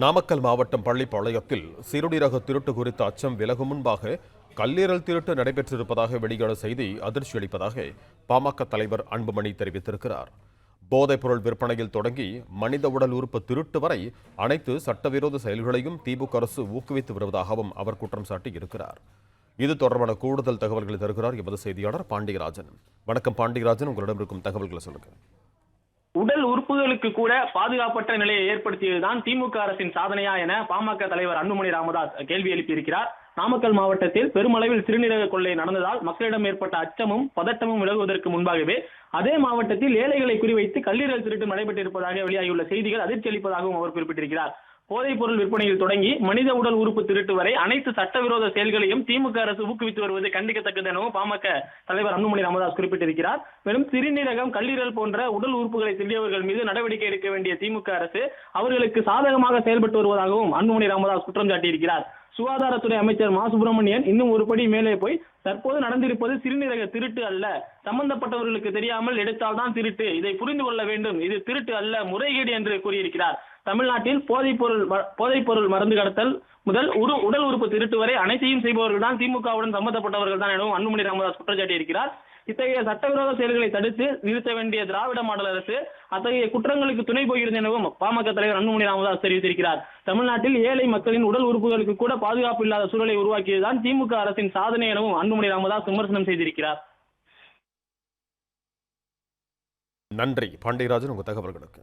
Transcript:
நாமக்கல் மாவட்டம் பள்ளிப்பாளையத்தில் சிறுநீரக திருட்டு குறித்த அச்சம் விலகும் முன்பாக கல்லீரல் திருட்டு நடைபெற்றிருப்பதாக வெளியான செய்தி அதிர்ச்சி அளிப்பதாக பாமக தலைவர் அன்புமணி தெரிவித்திருக்கிறார். போதைப்பொருள் விற்பனையில் தொடங்கி மனித உடல் உறுப்பு திருட்டு வரை அனைத்து சட்டவிரோத செயல்களையும் திமுக அரசு ஊக்குவித்து வருவதாகவும் அவர் குற்றம் சாட்டியிருக்கிறார். இது தொடர்பான கூடுதல் தகவல்களை தருகிறார் எமது செய்தியாளர் பாண்டியராஜன். வணக்கம் பாண்டியராஜன். உங்களிடம் இருக்கும் தகவல்களை சொல்லுங்க உடல் உறுப்புகளுக்கு கூட பாதுகாப்பற்ற நிலையை ஏற்படுத்தியதுதான் திமுக அரசின் சாதனையா என பாமக தலைவர் அன்புமணி ராமதாஸ் கேள்வி எழுப்பியிருக்கிறார். நாமக்கல் மாவட்டத்தில் பெருமளவில் சிறுநீரக கொள்ளை நடந்ததால் மக்களிடம் ஏற்பட்ட அச்சமும் பதட்டமும் விலகுவதற்கு முன்பாகவே அதே மாவட்டத்தில் ஏழைகளை குறிவைத்து கல்லீரல் திருட்டு நடைபெற்றிருப்பதாக வெளியாகியுள்ள செய்திகள் அதிர்ச்சி அளிப்பதாகவும் அவர் குறிப்பிட்டிருக்கிறார். போதைப் பொருள் விற்பனையில் தொடங்கி மனித உடல் உறுப்பு திருட்டு வரை அனைத்து சட்டவிரோத செயல்களையும் திமுக அரசு ஊக்குவித்து வருவது கண்டிக்கத்தக்கது எனவும் பாமக தலைவர் அன்புமணி ராமதாஸ் குறிப்பிட்டிருக்கிறார். மேலும் சிறுநீரகம் கல்லீரல் போன்ற உடல் உறுப்புகளை திருடியவர்கள் மீது நடவடிக்கை எடுக்க வேண்டிய திமுக அரசு அவர்களுக்கு சாதகமாக செயல்பட்டு வருவதாகவும் அன்புமணி ராமதாஸ் குற்றம் சாட்டியிருக்கிறார். சுகாதாரத்துறை அமைச்சர் மா. சுப்பிரமணியன் இன்னும் ஒரு படி மேலே போய் தற்போது நடந்திருப்பது சிறுநீரக திருட்டு அல்ல. சம்பந்தப்பட்டவர்களுக்கு தெரியாமல் எடுத்தால்தான் திருட்டு. இதை புரிந்து கொள்ள வேண்டும். இது திருட்டு அல்ல முறைகேடு என்று கூறியிருக்கிறார். தமிழ்நாட்டில் போதைப் பொருள் போதைப் பொருள் மருந்து கடத்தல் முதல் உரு உடல் உறுப்பு திருட்டு வரை அனைத்தையும் செய்பவர்கள் தான் திமுகவுடன் சம்பந்தப்பட்டவர்கள் தான் எனவும் அன்புமணி ராமதாஸ் குற்றச்சாட்டி இருக்கிறார். இத்தகைய சட்டவிரோத செயல்களை தடுத்து நிறுத்த வேண்டிய திராவிட மாடல் அரசு அத்தகைய குற்றங்களுக்கு துணை போகிறது எனவும் பாமக தலைவர் அன்புமணி ராமதாஸ் தெரிவித்திருக்கிறார். தமிழ்நாட்டில் ஏழை மக்களின் உடல் உறுப்புகளுக்கு கூட பாதுகாப்பு இல்லாத சூழலை உருவாக்கியதுதான் திமுக அரசின் சாதனை எனவும் அன்புமணி ராமதாஸ் விமர்சனம் செய்திருக்கிறார். நன்றி. பாண்டியராஜன் உங்க தகவல்களுக்கு.